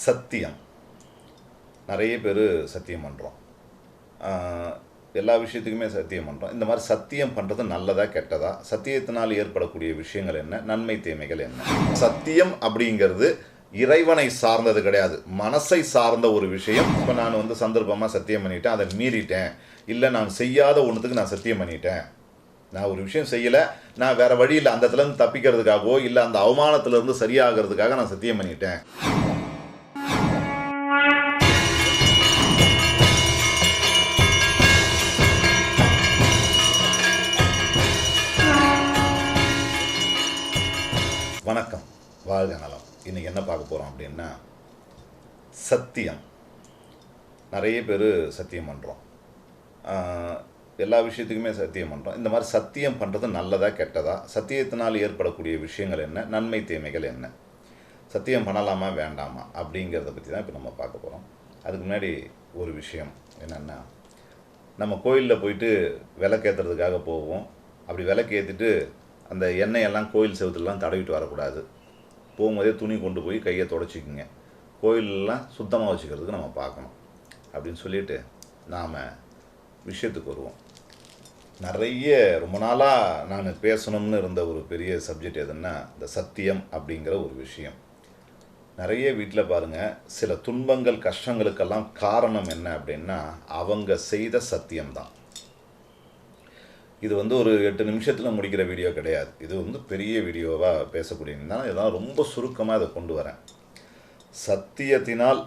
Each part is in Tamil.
சத்தியம். நிறைய பேர் சத்தியம் பண்ணுறோம் எல்லா விஷயத்துக்குமே சத்தியம் பண்ணுறோம் இந்த மாதிரி சத்தியம் பண்ணுறது நல்லதா கெட்டதா? சத்தியத்தினால் ஏற்படக்கூடிய விஷயங்கள் என்ன? நன்மை தீமைகள் என்ன? சத்தியம் அப்படிங்கிறது இறைவனை சார்ந்தது கிடையாது. மனசை சார்ந்த ஒரு விஷயம். இப்போ நான் வந்து சந்தர்ப்பமாக சத்தியம் பண்ணிட்டேன் அதை மீறிட்டேன். இல்லை நான் செய்யாத ஒன்றுத்துக்கு நான் சத்தியம் பண்ணிட்டேன். நான் ஒரு விஷயம் செய்யலை. நான் வேறு வழியில் அந்த இடத்துலேருந்து தப்பிக்கிறதுக்காகவோ இல்லை அந்த அவமானத்திலேருந்து சரியாகிறதுக்காக நான் சத்தியம் பண்ணிட்டேன். போகிறோம் அப்படின்னா சத்தியம். நிறைய பேர் சத்தியம் பண்ணுறோம் எல்லா விஷயத்துக்குமே சத்தியம் பண்ணுறோம் இந்த மாதிரி சத்தியம் பண்ணுறது நல்லதா கெட்டதா? சத்தியத்தினால் ஏற்படக்கூடிய விஷயங்கள் என்ன? நன்மை தீமைகள் என்ன? சத்தியம் பண்ணலாமா வேண்டாமா? அப்படிங்கிறத பற்றி தான் இப்போ நம்ம பார்க்க போகிறோம் அதுக்கு முன்னாடி ஒரு விஷயம் என்னென்னா நம்ம கோயிலில் போயிட்டு விளக்கேற்றுறதுக்காக போவோம். அப்படி விளக்கு ஏற்றிட்டு அந்த எண்ணெயெல்லாம் கோயில் செவத்துலலாம் தடவிட்டு வரக்கூடாது. போகும்போதே துணி கொண்டு போய் கையை தொடச்சிக்குங்க. கோயிலெலாம் சுத்தமாக வச்சுக்கிறதுக்கு நம்ம பார்க்கணும். அப்படின்னு சொல்லிட்டு நாம் விஷயத்துக்கு வருவோம். நிறைய ரொம்ப நாளாக நான் பேசணும்னு இருந்த ஒரு பெரிய சப்ஜெக்ட் எதுன்னா இந்த சத்தியம் அப்படிங்கிற ஒரு விஷயம். நிறைய வீட்டில் பாருங்கள் சில துன்பங்கள் கஷ்டங்களுக்கெல்லாம் காரணம் என்ன அப்படின்னா அவங்க செய்த சத்தியம்தான். இது வந்து ஒரு எட்டு நிமிஷத்தில் முடிக்கிற வீடியோ கிடையாது. இது வந்து பெரிய வீடியோவாக பேசக்கூடியதுனால இதெல்லாம் ரொம்ப சுருக்கமாக இதை கொண்டு வரேன். சத்தியத்தினால்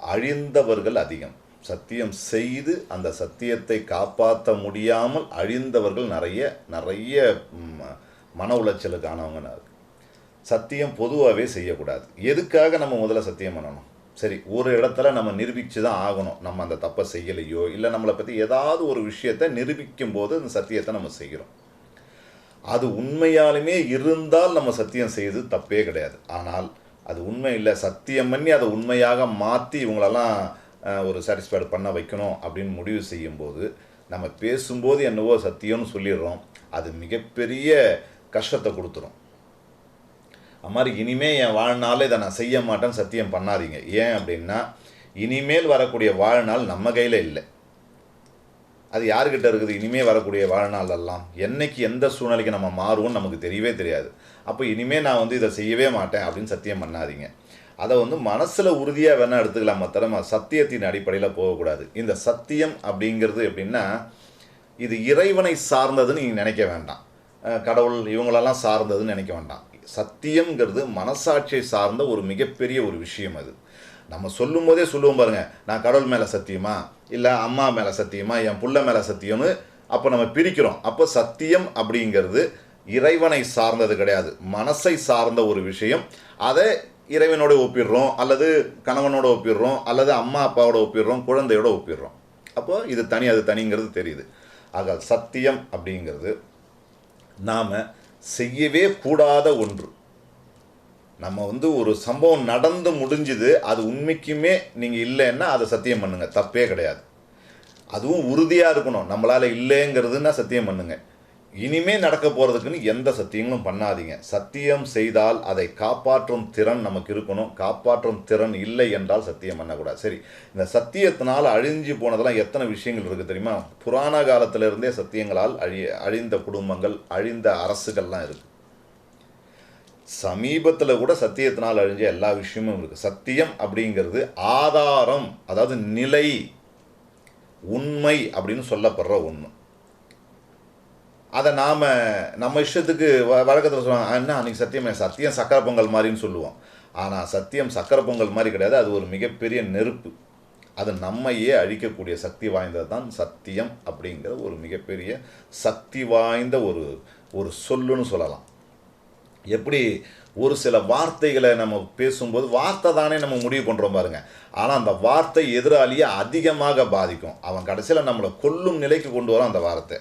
அழிந்தவர்கள் அதிகம். சத்தியம் செய்து அந்த சத்தியத்தை காப்பாற்ற முடியாமல் அழிந்தவர்கள் நிறைய நிறைய மன உளைச்சலுக்கு ஆனவங்க சத்தியம் பொதுவாகவே செய்யக்கூடாது. எதுக்காக நம்ம முதல்ல சத்தியம் பண்ணணும்? சரி ஒரு இடத்துல நம்ம நிரூபித்து தான் ஆகணும். நம்ம அந்த தப்பை செய்யலையோ இல்லை நம்மளை பற்றி ஏதாவது ஒரு விஷயத்தை நிரூபிக்கும் போது அந்த சத்தியத்தை நம்ம செய்கிறோம். அது உண்மையாலுமே இருந்தால் நம்ம சத்தியம் செய்து தப்பே கிடையாது. ஆனால் அது உண்மை இல்லை சத்தியம் பண்ணி அதை உண்மையாக மாற்றி இவங்களெல்லாம் ஒரு சாட்டிஸ்ஃபைடு பண்ண வைக்கணும் அப்படின்னு முடிவு செய்யும்போது நம்ம பேசும்போது என்னவோ சத்தியம்னு சொல்லிடுறோம். அது மிகப்பெரிய கஷ்டத்தை கொடுத்துரும். அது மாதிரி இனிமேல் என் வாழ்நாளே இதை நான் செய்ய மாட்டேன்னு சத்தியம் பண்ணாதீங்க. ஏன் அப்படின்னா இனிமேல் வரக்கூடிய வாழ்நாள் நம்ம கையில் இல்லை. அது யாருக்கிட்ட இருக்குது? இனிமேல் வரக்கூடிய வாழ்நாள் எல்லாம் எந்த சூழ்நிலைக்கு நம்ம மாறுவோம்னு நமக்கு தெரியவே தெரியாது. அப்போ இனிமேல் நான் வந்து இதை செய்யவே மாட்டேன் அப்படின்னு சத்தியம் பண்ணாதீங்க. அதை வந்து மனசில் உறுதியாக வேணால் எடுத்துக்கலாம் தவிர சத்தியத்தின் அடிப்படையில் போகக்கூடாது. இந்த சத்தியம் அப்படிங்கிறது எப்படின்னா இது இறைவனை சார்ந்ததுன்னு நீங்கள் நினைக்க வேண்டாம். கடவுள் இவங்களெல்லாம் சார்ந்ததுன்னு நினைக்க வேண்டாம். சத்தியம்ங்கிறது மனசாட்சியை சார்ந்த ஒரு மிகப்பெரிய ஒரு விஷயம் அது. நம்ம சொல்லும் போதே சொல்லுவோம் பாருங்க நான் கடவுள் மேலே சத்தியமா? இல்லை அம்மா மேலே சத்தியமா? என் புள்ள மேலே சத்தியம்னு அப்போ நம்ம பிரிக்கிறோம். அப்போ சத்தியம் அப்படிங்கிறது இறைவனை சார்ந்தது கிடையாது. மனசை சார்ந்த ஒரு விஷயம். அதை இறைவனோட ஒப்பிடுறோம் அல்லது கணவனோட ஒப்பிடுறோம் அல்லது அம்மா அப்பாவோட ஒப்பிடுறோம் குழந்தையோட ஒப்பிடுறோம். அப்போ இது தனி அது தனிங்கிறது தெரியுது. ஆக சத்தியம் அப்படிங்கிறது நாம் செய்யவே கூடாத ஒன்று. நம்ம வந்து ஒரு சம்பவம் நடந்து முடிஞ்சுது அது உண்மைக்குமே நீங்கள் இல்லைன்னா அதை சத்தியம் பண்ணுங்கள் தப்பே கிடையாது. அதுவும் உறுதியாக இருக்கணும். நம்மளால் இல்லைங்கிறதுன்னா சத்தியம் பண்ணுங்கள் இனிமே நடக்க போகிறதுக்குன்னு எந்த சத்தியங்களும் பண்ணாதீங்க. சத்தியம் செய்தால் அதை காப்பாற்றும் திறன் நமக்கு இருக்கணும். காப்பாற்றும் திறன் இல்லை என்றால் சத்தியம் பண்ணக்கூடாது. சரி இந்த சத்தியத்தினால் அழிஞ்சு போனதெல்லாம் எத்தனை விஷயங்கள் இருக்குது தெரியுமா? புராண காலத்திலிருந்தே சத்தியங்களால் அழி அழிந்த குடும்பங்கள் அழிந்த அரசுகள்லாம் இருக்குது சமீபத்தில் கூட சத்தியத்தினால் அழிஞ்ச எல்லா விஷயமும் இருக்குது சத்தியம் அப்படிங்கிறது ஆதாரம் அதாவது நிலை உண்மை அப்படின்னு சொல்லப்படுற ஒன்று அதை நாம் நம்ம இஷ்டத்துக்கு வ வழக்கத்தில் சொல்லுவாங்க என்ன அன்றைக்கி சத்தியம் சத்தியம் சக்கரை பொங்கல் மாதிரின்னு சொல்லுவோம். ஆனால் சத்தியம் சக்கரை பொங்கல் மாதிரி கிடையாது அது ஒரு மிகப்பெரிய நெருப்பு. அது நம்மையே அழிக்கக்கூடிய சக்தி வாய்ந்தது தான் சத்தியம் அப்படிங்கிற ஒரு மிகப்பெரிய சக்தி வாய்ந்த ஒரு ஒரு சொல்லுன்னு சொல்லலாம். எப்படி ஒரு சில வார்த்தைகளை நம்ம பேசும்போது வார்த்தை தானே நம்ம முடிவு பண்ணுறோம் பாருங்க. ஆனால் அந்த வார்த்தை எதிராளியை அதிகமாக பாதிக்கும். அவன் கடைசியில் நம்மளை கொல்லும் நிலைக்கு கொண்டு வரும் அந்த வார்த்தை.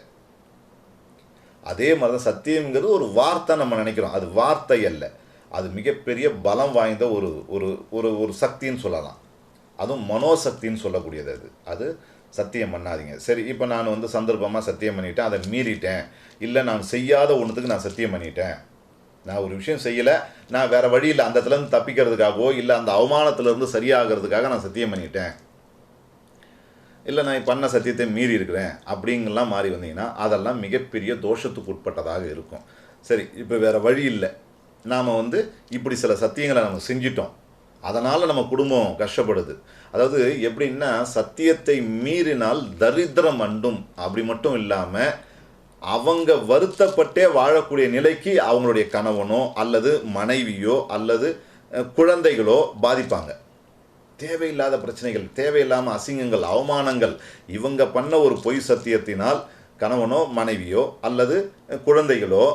அதே மாதிரி தான் சத்தியம்ங்கிறது ஒரு வார்த்தை நம்ம நினைக்கிறோம். அது வார்த்தை அல்ல. அது மிகப்பெரிய பலம் வாய்ந்த ஒரு ஒரு ஒரு ஒரு சக்தின்னு சொல்லலாம். அதுவும் மனோசக்தின்னு சொல்லக்கூடியது அது. அது சத்தியம் பண்ணாதீங்க. சரி இப்போ நான் வந்து சந்தர்ப்பமாக சத்தியம் பண்ணிட்டேன் அதை மீறிட்டேன். இல்லை நான் செய்யாத ஒன்றுத்துக்கு நான் சத்தியம் பண்ணிட்டேன். நான் ஒரு விஷயம் செய்யலை நான் வேறு வழியில் அந்த இடத்துலேருந்து தப்பிக்கிறதுக்காகவோ இல்லை அந்த அவமானத்துலேருந்து சரியாகிறதுக்காக நான் சத்தியம் பண்ணிட்டேன். இல்லை நான் பண்ண சத்தியத்தை மீறி இருக்கிறேன் அப்படிங்கலாம் மாறி வந்தீங்கன்னா அதெல்லாம் மிகப்பெரிய தோஷத்துக்கு உட்பட்டதாக இருக்கும். சரி இப்போ வேறு வழி இல்லை. நாம் வந்து இப்படி சில சத்தியங்களை நம்ம செஞ்சிட்டோம். அதனால் நம்ம குடும்பம் கஷ்டப்படுது. அதாவது எப்படின்னா சத்தியத்தை மீறினால் தரித்திரம் அண்டும். அப்படி மட்டும் இல்லாமல் அவங்க வருத்தப்பட்டே வாழக்கூடிய நிலைக்கு அவங்களுடைய கணவனோ அல்லது மனைவியோ அல்லது குழந்தைகளோ பாதிப்பாங்க. தேவையில்லாத பிரச்சனைகள் தேவையில்லாமல் அசிங்கங்கள் அவமானங்கள் இவங்க பண்ண ஒரு பொய் சத்தியத்தினால் கணவனோ மனைவியோ அல்லது குழந்தைகளோ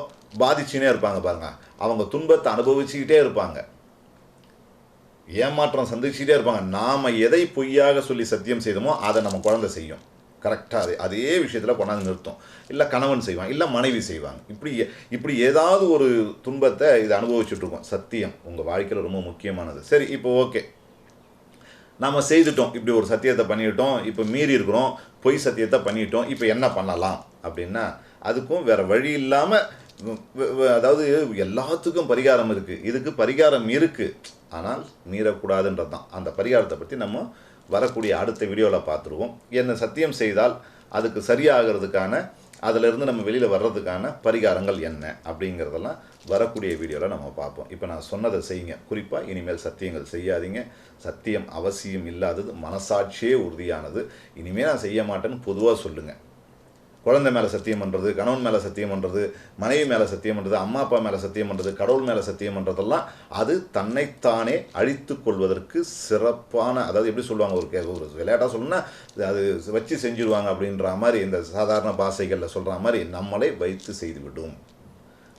பாதிச்சுனே இருப்பாங்க பாருங்க. அவங்க துன்பத்தை அனுபவிச்சுக்கிட்டே இருப்பாங்க. ஏமாற்றம் சந்திச்சுக்கிட்டே இருப்பாங்க. நாம் எதை பொய்யாக சொல்லி சத்தியம் செய்தோமோ அதை நம்ம குழந்தை செய்யும். கரெக்டாக அதே. அதே விஷயத்தில் கொண்டாந்து நிறுத்தும். இல்லை கணவன் செய்வான் இல்லை மனைவி செய்வாங்க. இப்படி இப்படி ஏதாவது ஒரு துன்பத்தை இது அனுபவிச்சுட்ருக்கோம் சத்தியம் உங்கள் வாழ்க்கையில் ரொம்ப முக்கியமானது. சரி இப்போ ஓகே நாம் செய்துட்டோம். இப்படி ஒரு சத்தியத்தை பண்ணிட்டோம். இப்போ மீறி இருக்கிறோம். பொய் சத்தியத்தை பண்ணிட்டோம். இப்போ என்ன பண்ணலாம்? அப்படின்னா அதுக்கும் வேற வழி இல்லாமல் அதாவது எல்லாத்துக்கும் பரிகாரம் இருக்குது இதுக்கு பரிகாரம் இருக்குது ஆனால் மீறக்கூடாதுன்றது தான் அந்த பரிகாரத்தை பற்றி நம்ம வரக்கூடிய அடுத்த வீடியோவில் பார்த்துருவோம். என்ன சத்தியம் செய்தால் அதுக்கு சரியாகிறதுக்கான அதிலிருந்து நம்ம வெளியில் வர்றதுக்கான பரிகாரங்கள் என்ன அப்படிங்கிறதெல்லாம் வரக்கூடிய வீடியோவில் நம்ம பார்ப்போம். இப்போ நான் சொன்னதை செய்யுங்க. குறிப்பாக இனிமேல் சத்தியங்கள் செய்யாதீங்க. சத்தியம் அவசியம் இல்லாதது மனசாட்சியே உறுதியானது. இனிமேல் நான் செய்ய மாட்டேன்னு பொதுவாக சொல்லுங்கள் குழந்தை மேலே சத்தியம் பண்ணுறது கணவன் மேலே சத்தியம் பண்ணுறது மனைவி மேலே சத்தியம் பண்ணுறது அம்மா அப்பா மேலே சத்தியம் பண்ணுறது கடவுள் மேலே சத்தியம் பண்ணுறதெல்லாம் அது தன்னைத்தானே அழித்து கொள்வதற்கு சிறப்பான அதாவது எப்படி சொல்லுவாங்க ஒரு கே- ஒரு விளையாட்டாக சொல்லணும்னா அது வச்சு செஞ்சுருவாங்க அப்படின்ற மாதிரி இந்த சாதாரண பாஷைகளில் சொல்கிற மாதிரி நம்மளே வைத்து செய்து விடும்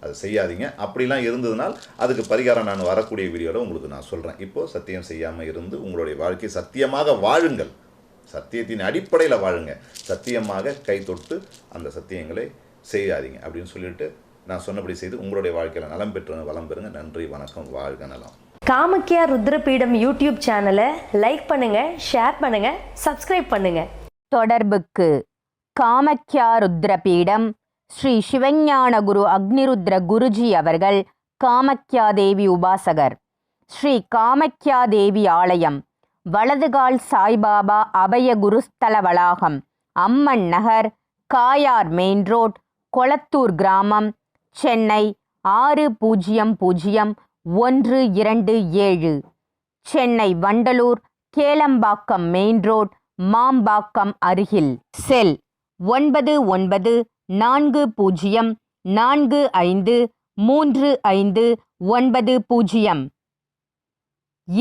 அது செய்யாதீங்க. அப்படிலாம் இருந்ததுனால் அதுக்கு பரிகாரம் நான் வரக்கூடிய வீடியோவில் உங்களுக்கு நான் சொல்கிறேன் இப்போது சத்தியம் செய்யாமல் இருந்து உங்களுடைய வாழ்க்கை சத்தியமாக வாழுங்கள். சத்தியத்தின் அடிப்படையில் வாழுங்க. சத்தியமாக கை தொட்டு அந்த சத்தியங்களை செய்யாதீங்க. அப்படின்னு சொல்லிட்டு நான் சொன்னபடி செய்து உங்களுடைய வாழ்க்கையில் நலம் பெற்று வளம் பெறுங்க. நன்றி வணக்கம் வாழ்க நலம். காமக்கியா ருத்ரபீடம் யூடியூப் சேனலை லைக் பண்ணுங்க ஷேர் பண்ணுங்க சப்ஸ்கிரைப் பண்ணுங்க. தொடர்புக்கு காமக்யா ருத்ரபீடம் ஸ்ரீ சிவஞான குரு அக்னிருத்ர குருஜி அவர்கள் காமக்யா தேவி உபாசகர். ஸ்ரீ காமக்யா தேவி ஆலயம். வலதுகால் சாய்பாபா அபய குருஸ்தல வளாகம் அம்மன் நகர் காயார் மெயின் ரோட் கொளத்தூர் கிராமம் சென்னை ஆறு பூஜ்ஜியம் பூஜ்ஜியம் ஒன்று இரண்டு ஏழு. சென்னை வண்டலூர் கேளம்பாக்கம் மெயின் ரோட் மாம்பாக்கம் அருகில். செல் ஒன்பது ஒன்பது நான்கு பூஜ்ஜியம் நான்கு ஐந்து மூன்று ஐந்து ஒன்பது பூஜ்ஜியம்.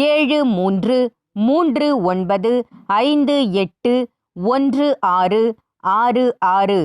ஏழு மூன்று மூன்று ஒன்பது ஐந்து எட்டு ஒன்று ஆறு ஆறு ஆறு.